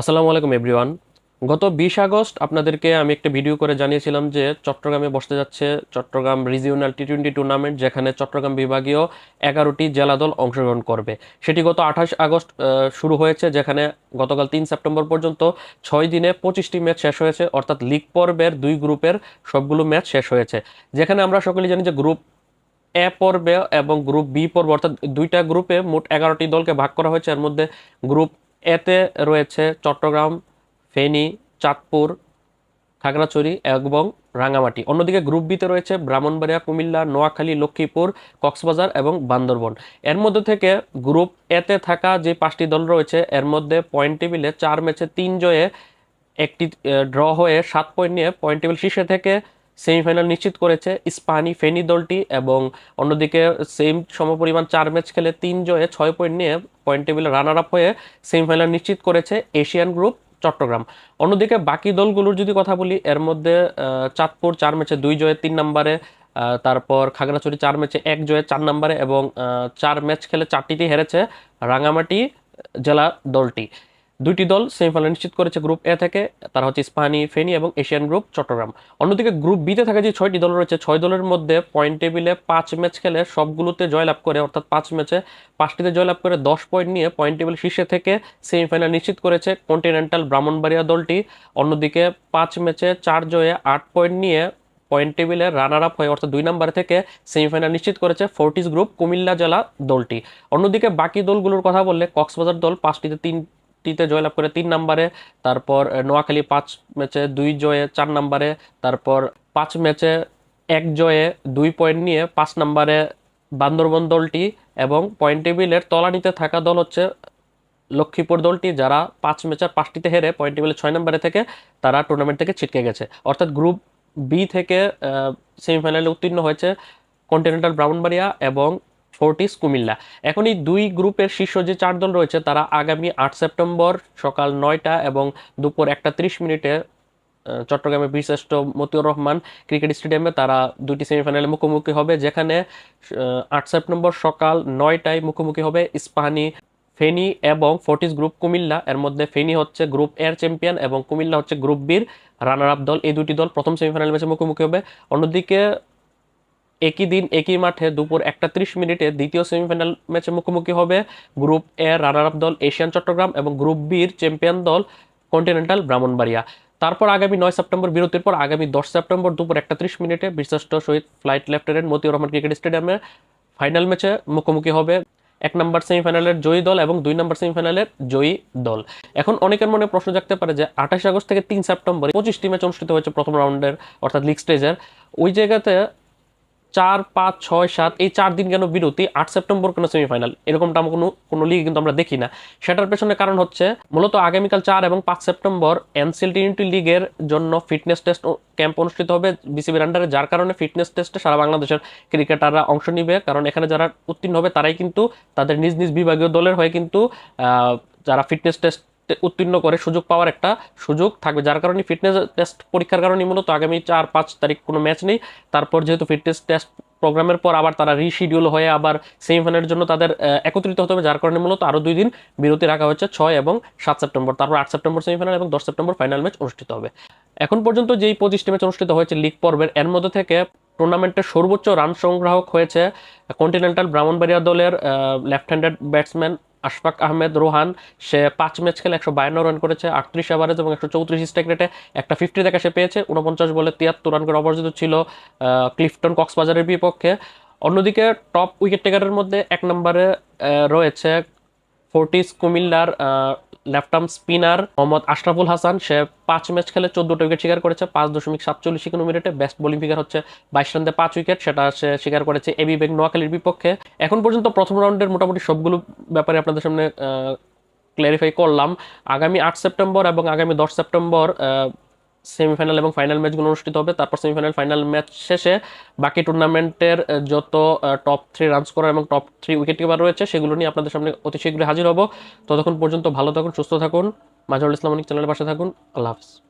আসসালামু আলাইকুম এভরিওয়ান গত বিশ আগস্ট আপনাদেরকে আমি একটা ভিডিও করে জানিয়েছিলাম যে চট্টগ্রামে বসতে যাচ্ছে Chattogram regional T twenty tournament যেখানে চট্টগ্রাম বিভাগীয় এগারোটি জেলা দল অংশগ্রহণ করবে। সেটি গত আঠাশ আগস্ট শুরু হয়েছে, যেখানে গতকাল তিন সেপ্টেম্বর পর্যন্ত ছয় দিনে পঁচিশটি ম্যাচ শেষ হয়েছে। অর্থাৎ লিগ পর্বের দুই গ্রুপের সবগুলো ম্যাচ শেষ হয়েছে। যেখানে আমরা সকলেই জানি যে গ্রুপ এ পর্বে এবং গ্রুপ বি পর্বে, অর্থাৎ দুইটা গ্রুপে মোট এগারোটি দলকে ভাগ করা হয়েছে। এর মধ্যে গ্রুপ এতে রয়েছে চট্টগ্রাম, ফেনী, চাঁদপুর, খাগড়াছড়ি এবং রাঙামাটি অন্যদিকে গ্রুপ বিতে রয়েছে ব্রাহ্মণবাড়িয়া, কুমিল্লা, নোয়াখালী, লক্ষ্মীপুর, কক্সবাজার এবং বান্দরবন। এর মধ্যে থেকে গ্রুপ এতে থাকা যে পাঁচটি দল রয়েছে, এর মধ্যে পয়েন্ট টেবিলে চার ম্যাচে তিন জয়ে একটি ড্র হয়ে সাত পয়েন্ট নিয়ে পয়েন্ট টেবিল শীর্ষে থেকে সেমিফাইনাল নিশ্চিত করেছে ইস্পাহানি ফেনী দলটি এবং অন্যদিকে সেম সমপরিমাণ চার ম্যাচ খেলে তিন জয়ে ছয় পয়েন্ট নিয়ে পয়েন্ট টেবিলে রানার আপ হয়ে সেমিফাইনাল নিশ্চিত করেছে এশিয়ান গ্রুপ চট্টগ্রাম। অন্যদিকে বাকি দলগুলোর যদি কথা বলি, এর মধ্যে চাঁদপুর চার ম্যাচে দুই জয়ে তিন নম্বরে তারপর খাগড়াছড়ি চার ম্যাচে এক জয়ে চার নম্বরে এবং চার ম্যাচ খেলে চারটিতে হেরেছে রাঙামাটি জেলা দলটি। দুইটি দল সেমিফাইনাল নিশ্চিত করেছে গ্রুপ এ থেকে, তারা হচ্ছে ইস্পাহানি ফেনি এবং এশিয়ান গ্রুপ চট্টগ্রাম। অন্যদিকে গ্রুপ বিতে থাকা যে ছয়টি দল রয়েছে, ছয় দলের মধ্যে পয়েন্ট টেবিলে পাঁচ ম্যাচ খেলে সবগুলোতে জয়লাভ করে, অর্থাৎ পাঁচ ম্যাচে পাঁচটিতে জয়লাভ করে দশ পয়েন্ট নিয়ে পয়েন্ট টেবিল শীর্ষে থেকে সেমিফাইনাল নিশ্চিত করেছে কন্টিনেন্টাল ব্রাহ্মণবাড়িয়া দলটি। অন্যদিকে পাঁচ ম্যাচে চার জয়ে আট পয়েন্ট নিয়ে পয়েন্ট টেবিলে রানার আপ হয়ে, অর্থাৎ দুই নম্বর থেকে সেমিফাইনাল নিশ্চিত করেছে ফোর্টিস গ্রুপ কুমিল্লা জেলা দলটি। অন্যদিকে বাকি দলগুলোর কথা বললে কক্সবাজার দল পাঁচটিতে তিনটিতে জয়লাভ করে তিন নম্বরে, তারপর নোয়াখালী পাঁচ ম্যাচে দুই জয়ে চার নম্বরে, তারপর পাঁচ ম্যাচে এক জয়ে দুই পয়েন্ট নিয়ে পাঁচ নম্বরে বান্দরবন দলটি এবং পয়েন্ট টেবিলের তলানিতে থাকা দল হচ্ছে লক্ষ্মীপুর দলটি, যারা পাঁচ ম্যাচের পাঁচটিতে হেরে পয়েন্ট টেবিলে ছয় নম্বরে থেকে তারা টুর্নামেন্ট থেকে ছিটকে গেছে। অর্থাৎ গ্রুপ বি থেকে সেমিফাইনালে উত্তীর্ণ হয়েছে কন্টিনেন্টাল ব্রাউনবাড়িয়া এবং ফোর্টিস কুমিল্লা। এখন এই দুই গ্রুপের শীর্ষ যে চার দল রয়েছে, তারা আগামী আট সেপ্টেম্বর সকাল নয়টা এবং দুপুর একটা ত্রিশ মিনিটে চট্টগ্রামের বীরশ্রেষ্ঠ মতিউর রহমান ক্রিকেট স্টেডিয়ামে তারা দুটি সেমিফাইনালে মুখোমুখি হবে, যেখানে আট সেপ্টেম্বর সকাল নয়টায় মুখোমুখি হবে ইস্পাহানি, ফেনী এবং ফোর্টিস গ্রুপ কুমিল্লা। এর মধ্যে ফেনী হচ্ছে গ্রুপ এর চ্যাম্পিয়ন এবং কুমিল্লা হচ্ছে গ্রুপ বির রানার আপ দল। এই দুটি দল প্রথম সেমিফাইনাল ম্যাচে মুখোমুখি হবে। অন্যদিকে একই দিন, একই মাঠে দুপুর একটা ত্রিশ মিনিটে দ্বিতীয় সেমিফাইনাল ম্যাচে মুখোমুখি হবে গ্রুপ এ রানার আপ দল এশিয়ান চট্টগ্রাম এবং গ্রুপ বির চ্যাম্পিয়ন দল কন্টিনেন্টাল ব্রাহ্মণবাড়িয়া। তারপর আগামী নয় সেপ্টেম্বর বিরতির পর আগামী দশ সেপ্টেম্বর দুপুর একটা ত্রিশ মিনিটে বিশিষ্ট শহীদ flight lieutenant Motiur Rahman cricket স্টেডিয়ামে ফাইনাল ম্যাচে মুখোমুখি হবে এক নম্বর সেমিফাইনালের জয়ী দল এবং দুই নম্বর সেমিফাইনালের জয়ী দল। এখন অনেকের মনে প্রশ্ন জাগতে পারে যে আঠাশ আগস্ট থেকে তিন সেপ্টেম্বর পঁচিশটি ম্যাচ অনুষ্ঠিত হয়েছে প্রথম রাউন্ডের, অর্থাৎ লিগ স্টেজের ওই জায়গাতে চার, পাঁচ, ছয়, সাত, এই চার দিন কেন বিরতি? আট সেপ্টেম্বর কেন সেমিফাইনাল এরকমটা আমরা কোনো কোনো লিগে কিন্তু আমরা দেখি না। সেটার পেছনে কারণ হচ্ছে, মূলত আগামীকাল চার এবং পাঁচ সেপ্টেম্বর এনসিএল টি লিগের জন্য ফিটনেস টেস্ট ক্যাম্প অনুষ্ঠিত হবে বিসিবির আন্ডারে যার কারণে ফিটনেস টেস্টে সারা বাংলাদেশের ক্রিকেটাররা অংশ নিবে। কারণ এখানে যারা উত্তীর্ণ হবে, তারাই কিন্তু তাদের নিজ নিজ বিভাগীয় দলের হয়ে কিন্তু যারা ফিটনেস টেস্ট উত্তীর্ণ করে সুযোগ পাওয়ার একটা সুযোগ থাকবে, যার কারণে ফিটনেস টেস্ট পরীক্ষার কারণে মূলত আগামী চার, পাঁচ তারিখ কোনো ম্যাচ নেই। তারপর যেহেতু ফিটনেস টেস্ট প্রোগ্রামের পর আবার তারা রিশিডিউল হয়ে আবার সেমিফাইনালের জন্য তাদের একত্রিত হতে হবে, যার কারণে মূলত আরও দুই দিন বিরতি রাখা হচ্ছে, ছয় এবং সাত সেপ্টেম্বর। তারপর আট সেপ্টেম্বর সেমিফাইনাল এবং দশ সেপ্টেম্বর ফাইনাল ম্যাচ অনুষ্ঠিত হবে। এখন পর্যন্ত যেই পঁচিশটি ম্যাচ অনুষ্ঠিত হয়েছে লিগ পর্বের, এর মধ্যে থেকে টুর্নামেন্টের সর্বোচ্চ রান সংগ্রাহক হয়েছে কন্টিনেন্টাল ব্রাহ্মণবাড়িয়া দলের left handed batsman Ashfaq Ahmed, Rohan, সে পাঁচ ম্যাচ খেলে একশো বায়ান্ন রান করেছে, আটত্রিশ অ্যাভারেজ এবং একশো চৌত্রিশ স্ট্রাইক রেটে একটা ফিফটি দেখা সে পেয়েছে উনপঞ্চাশ বলে তিয়াত্তর রান করে অপরাজিত ছিল ক্লিফটন কক্সবাজারের বিপক্ষে। অন্যদিকে টপ উইকেট টেকারের মধ্যে এক নম্বরে রয়েছে ফোর্টিস কুমিল্লার left arm spinner Mohammad Ashraful Hasan, সে পাঁচ ম্যাচ খেলে চোদ্দটা উইকেট শিকার করেছে, পাঁচ দশমিক সাতচল্লিশ ইকোনো মিনিটে বেস্ট বোলিং ফিগার হচ্ছে বাইশ রান দিয়ে পাঁচ উইকেট সেটা সে শিকার করেছে এবি বেগ নোয়াখালীর বিপক্ষে। এখন পর্যন্ত প্রথম রাউন্ডের মোটামুটি সবগুলো ব্যাপারে আপনাদের সামনে ক্ল্যারিফাই করলাম। আগামী আট সেপ্টেম্বর এবং আগামী দশ সেপ্টেম্বর সেমিফাইনাল এবং ফাইনাল ম্যাচগুলো অনুষ্ঠিত হবে। তারপর সেমিফাইনাল ফাইনাল ম্যাচ শেষে বাকি টুর্নামেন্টের যত টপ থ্রি রান স্কোরার এবং টপ থ্রি উইকেট কিপার রয়েছে, সেগুলো নিয়ে আপনাদের সামনে অতি শীঘ্রই হাজির হব। ততক্ষণ পর্যন্ত ভালো থাকুন, সুস্থ থাকুন। মাঝারুল ইসলাম অনেক চ্যানেলের পাশে থাকুন। আল্লাহ হাফিজ।